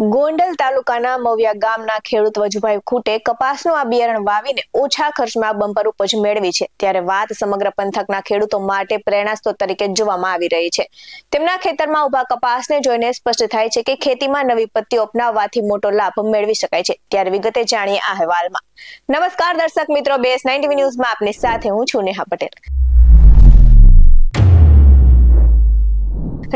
ગોંડલ તાલુકાના મવિયા ગામના ખેડૂત વજુભાઈ ખૂટે કપાસનું આ બિયારણ વાવીને ઓછા ખર્ચમાં બમ્પર ઉપજ મેળવી છે. ત્યારે વાત સમગ્ર પંથકના ખેડૂતો માટે પ્રેરણાસ્ત્રોત તરીકે જોવામાં આવી રહી છે. તેમના ખેતરમાં ઊભા કપાસને જોઈને સ્પષ્ટ થાય છે કે ખેતીમાં નવી પત્તીઓ અપનાવવાથી મોટો લાભ મેળવી શકાય છે. ત્યારે વિગતે જાણીએ આ અહેવાલમાં. નમસ્કાર દર્શક મિત્રો, બેસ નાઇન્ટી ન્યૂઝમાં આપની સાથે હું છું નેહા પટેલ.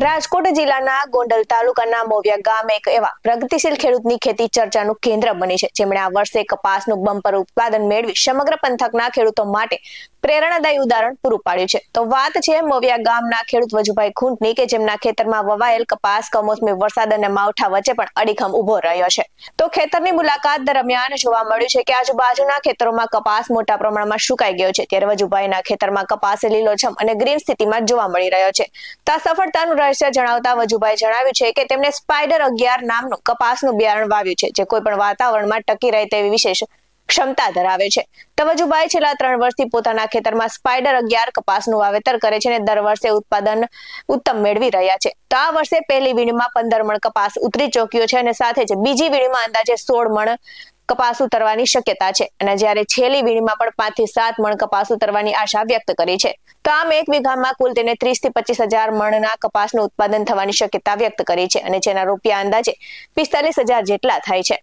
રાજકોટ જિલ્લાના ગોંડલ તાલુકાના મોવિયા ગામ એક એવા પ્રગતિશીલ ખેડૂતની ખેતી ચર્ચાનું કેન્દ્ર બની છે. જેમણે આ વર્ષે કપાસનું બમ્પર ઉત્પાદન મેળવી સમગ્ર પંથકના ખેડૂતો માટે પ્રેરણાદાયી ઉદાહરણ પૂરું પાડ્યું છે. તો વાત છે મોવિયા ગામના ખેડૂત વજુભાઈ ખૂંટની કે જેમના ખેતરમાં વવાયેલ કપાસ કમોસમી વરસાદ અને માવઠા વચ્ચે પણ અડીખમ ઊભો રહ્યો છે. તો ખેતરની મુલાકાત દરમિયાન જોવા મળ્યું છે કે આજુબાજુના ખેતરોમાં કપાસ મોટા પ્રમાણમાં સુકાઈ ગયો છે. ત્યારે વજુભાઈના ખેતરમાં કપાસ લીલોછમ અને ગ્રીન સ્થિતિમાં જોવા મળી રહ્યો છે. તો આ સફળતાનું રહસ્ય જણાવતા વજુભાઈ જણાવ્યું છે કે તેમણે સ્પાઈડર અગિયાર નામનું કપાસનું બિયારણ વાવ્યું છે, જે કોઈ પણ વાતાવરણમાં ટકી રહે તેવી વિશેષ ક્ષમતા ધરાવે છે. તો વજુભાઈ છેલ્લા ત્રણ વર્ષથી પોતાના ખેતરમાં સ્પાઈડર અગિયાર કપાસનું વાવેતર કરે છે અને દર વર્ષે ઉત્પાદન ઉત્તમ મેળવી રહ્યા છે. તો આ વર્ષે પહેલી વીણીમાં પંદર મણ કપાસ ઉતરી ચોક્યો છે અને સાથે જ બીજી વીણીમાં અંદાજે સોળ મણ કપાસ ઉતરવાની શક્યતા છે. અને જ્યારે છેલ્લી વીણીમાં પણ પાંચથી સાત મણ કપાસ ઉતરવાની આશા વ્યક્ત કરી છે. તો આમ એક વીઘામાં કુલ તેને ત્રીસથી પચીસ હજાર મણના કપાસનું ઉત્પાદન થવાની શક્યતા વ્યક્ત કરી છે. અને જેના રૂપિયા અંદાજે પિસ્તાલીસ હજાર જેટલા થાય છે.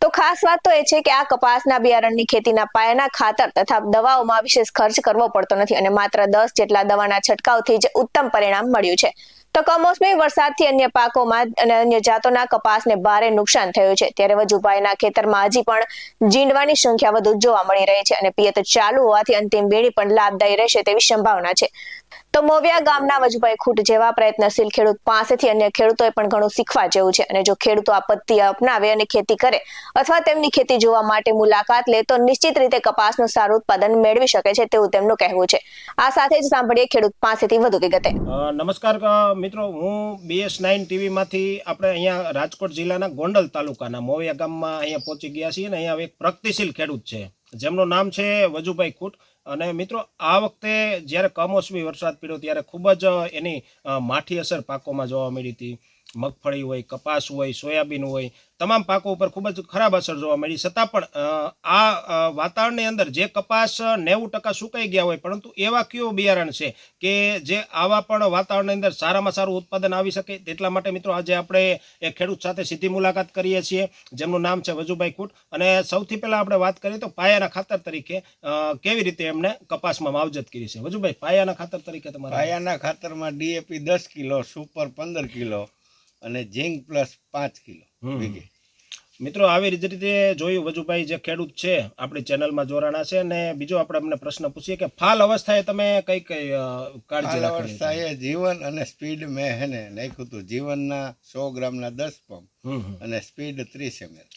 તો ખાસ વાત તો એ છે કે આ કપાસના બિયારણની ખેતીના પાયાના ખાતર તથા દવાઓમાં વિશેષ ખર્ચ કરવો પડતો નથી. અને માત્ર દસ જેટલા દવાના છંટકાવથી જ ઉત્તમ પરિણામ મળ્યું છે. તો કમોસમી વરસાદથી અન્ય પાકોમાં અને અન્ય જાતોના કપાસને ભારે નુકસાન થયું છે. ત્યારે વજુભાઈના ખેતરમાં હજી પણ જીંડવાની સંખ્યા વધુ જોવા મળી રહી છે અને પિયત ચાલુ હોવાથી અંતિમ વેણી પણ લાભદાયી રહેશે તેવી સંભાવના છે. તો મોવિયા ગામના વજુભાઈ ખૂટ જેવા પ્રયત્નશીલ ખેડૂત પાસેથી અન્ય ખેડૂતોએ પણ ઘણું શીખવા જેવું છે. અને જો ખેડૂતો આપત્તિ અપનાવે અને ખેતી કરે અથવા તેમની ખેતી જોવા માટે મુલાકાત લે, તો નિશ્ચિત રીતે કપાસનું સારું ઉત્પાદન મેળવી શકે છે તેવું તેમનું કહેવું છે. આ સાથે જ સાંભળીએ ખેડૂત પાસેથી વધુ વિગતે. નમસ્કાર મિત્રો, હું બીએસ નાઇન ટીવીમાંથી આપણે અહીંયા રાજકોટ જિલ્લાના ગોંડલ તાલુકાના મોવિયા ગામમાં અહીંયા પહોંચી ગયા છીએ અને અહીંયા એક પ્રગતિશીલ ખેડૂત છે. જેમનું નામ છે વજુભાઈ ખૂટ અને મિત્રો, આ વખતે જ્યારે કમોસમી વરસાદ પડ્યો ત્યારે ખૂબ જ એની માઠી અસર પાકોમાં જોવા મળી હતી. મગફળી હોય, કપાસ હોય, સોયાબીન હોય, તમામ પાકો ઉપર ખૂબ જ ખરાબ અસર જોવા મળી. છતાં પણ આ વાતાવરણની અંદર જે કપાસ નેવું ટકા સુકાઈ ગયા હોય, પરંતુ એવા કયો બિયારણ છે કે જે આવા પણ વાતાવરણની અંદર સારામાં સારું ઉત્પાદન આવી શકે? તેટલા માટે મિત્રો આજે આપણે એ ખેડૂત સાથે સીધી મુલાકાત કરીએ છીએ. જેમનું નામ છે વજુભાઈ કુટ. અને સૌથી પહેલાં આપણે વાત કરીએ તો પાયાના ખાતર તરીકે કેવી રીતે એમને કપાસમાં માવજત કરી છે? વજુભાઈ, પાયાના ખાતર તરીકે તમારા પાયાના ખાતરમાં ડીએપી દસ કિલો, સુપર પંદર કિલો. અને ઝીંક પ્લસ પાંચ કિલો. વીઘે મિત્રો આવી રીતે રીતે જોયું વજુભાઈ જે ખેડૂત છે આપણી ચેનલમાં જોડાણા છે અને બીજો આપણે અમને પ્રશ્ન પૂછીએ કે ફાલ અવસ્થાએ તમે કઈ કઈ કાળજી અવસ્થા એ અવસ્થાએ જીવન અને સ્પીડ મેં હેને નાખ્યું હતું. જીવનના સો ગ્રામના દસ પંપ. અને સ્પીડ ત્રીસ એમએલ.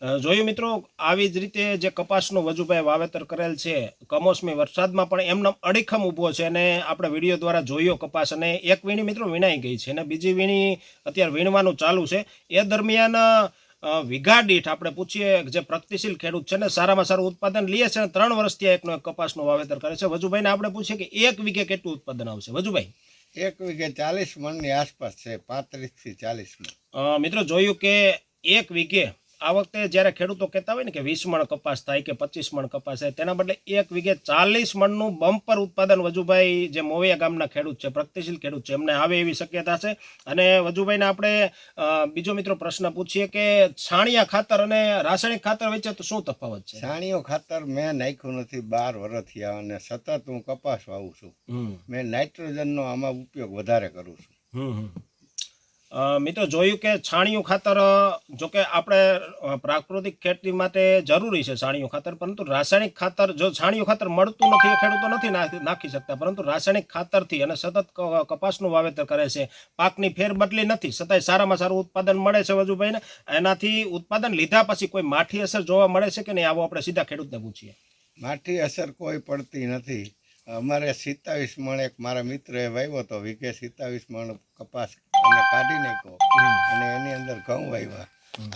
જોયું મિત્રો આવી જ રીતે જે કપાસનું વજુભાઈ વાવેતર કરેલ છે કમોસમી વરસાદમાં પણ એમનો અડીખમ ઊભો છે અને આપણે વીડિયો દ્વારા જોયો કપાસ અને એક વીણી મિત્રો વીણાઈ ગઈ છે અને બીજી વીણી અત્યારે વીણવાનું ચાલુ છે. એ દરમિયાન વિઘાડીઠ વીઘા દીઠ આપણે પૂછીએ જે પ્રગતિશીલ ખેડૂત છે ને સારામાં સારું ઉત્પાદન લઈએ છે અને ત્રણ વર્ષથી એકનો એક કપાસનું વાવેતર કરે છે. વજુભાઈને આપણે પૂછીએ કે એક વીઘે કેટલું ઉત્પાદન આવશે? વજુભાઈ. એક વીઘે ચાલીસ મણની આસપાસ છે પાંત્રીસથી ચાલીસ મણ. મિત્રો જોયું કે એક વીઘે આ વખતે જ્યારે ખેડૂતો કહેતા હોય ને કે વીસ મણ કપાસ થાય કે પચીસ મણ કપાસ થાય તેના બદલે એક વીઘે ચાલીસ મણનું બમ્પર ઉત્પાદન વજુભાઈ જે મોવિયા ગામના ખેડૂત છે પ્રગતિશીલ ખેડૂત છે એમને આવે એવી શક્યતા છે. અને વજુભાઈને આપણે બીજો મિત્રો પ્રશ્ન પૂછીએ કે છાણિયા ખાતર અને રાસાયણિક ખાતર વચ્ચે તો શું તફાવત છે? છાણિયો ખાતર મેં નાખ્યું નથી બાર વર્ષ થયા અને સતત હું કપાસ વાવું છું. મેં નાઇટ્રોજનનો આમાં ઉપયોગ વધારે કરું છું. મિત્રો, જોયું કે છાણિયું ખાતર જો કે આપણે પ્રાકૃતિક ખેતી માટે જરૂરી છે છાણિયું ખાતર, પરંતુ રાસાયણિક ખાતર, જો છાણિયું ખાતર મળતું નથી ખેડૂતો નથી નાખી શકતા. પરંતુ રાસાયણિક ખાતરથી અને સતત કપાસનું વાવેતર કરે છે, પાકની ફેરબદલી નથી, છતાંય સારામાં સારું ઉત્પાદન મળે છે વજુભાઈને. એનાથી ઉત્પાદન લીધા પછી કોઈ માઠી અસર જોવા મળે છે કે નહીં, આવો આપણે સીધા ખેડૂતને પૂછીએ. માઠી અસર કોઈ પડતી નથી. અમારે સિત્તાવીસ મણ એક મારા મિત્રએ વાવ્યો હતો વીઘે સિત્તાવીસ મણ કપાસ અને કાઢી નાખ્યો. અને એની અંદર ઘઉં વાવ્યા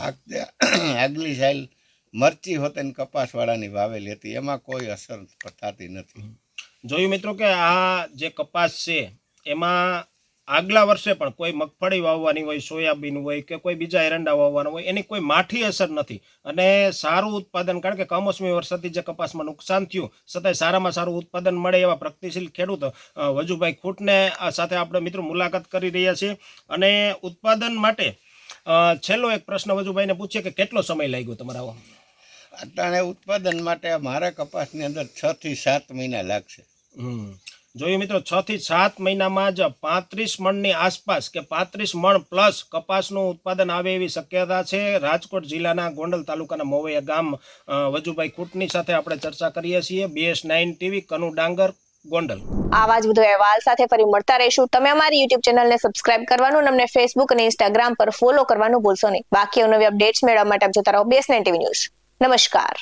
આ- આગલી સાઈલ મરચી હોત ને કપાસવાળાની વાવેલી હતી. એમાં કોઈ અસર થતી નથી. જોયું મિત્રો કે આ જે કપાસ છે એમાં આગલા વર્ષે પણ કોઈ મગફળી વાવવાની હોય સોયાબીન હોય કે કોઈ બીજા એરંડા વાવવાના હોય એની કોઈ માઠી અસર નથી. અને સારું ઉત્પાદન કારણ કે કમોસમી વરસાદથી જે કપાસમાં નુકસાન થયું છતાંય સારામાં સારું ઉત્પાદન મળે એવા પ્રગતિશીલ ખેડૂત વજુભાઈ ખૂટને આ સાથે આપણે મિત્રો મુલાકાત કરી રહ્યા છીએ. અને ઉત્પાદન માટે છેલ્લો એક પ્રશ્ન વજુભાઈને પૂછીએ કે કેટલો સમય લાગ્યો તમારા અત્યારે ઉત્પાદન માટે મારા કપાસની અંદર છ થી સાત મહિના લાગશે. હમ. જોયું મિત્રો, છ થી સાત મહિનામાં જ પાંત્રીસ મણની આસપાસ કે પાંત્રીસ મણ પ્લસ કપાસનું ઉત્પાદન આવે એવી શક્યતા છે. રાજકોટ જિલ્લાના ગોંડલ તાલુકાના મોવૈયા ગામ વજુભાઈ કુટની સાથે આપણે ચર્ચા કરીએ છીએ. બીએસ નાઇન ટીવી, કનુ ડાંગર, ગોંડલ. આવા જ બધો અહેવાલ સાથે ફરી મળતા રહીશું. તમે અમારી યુટ્યુબ ચેનલને સબસ્ક્રાઇબ કરવાનું અને અમને ફેસબુક અને ઇન્સ્ટાગ્રામ પર ફોલો કરવાનું ભૂલશો નહીં. બાકી નવી અપડેટ્સ મેળવવા માટે આપ જોતા રહો. Best TV news. નમસ્કાર.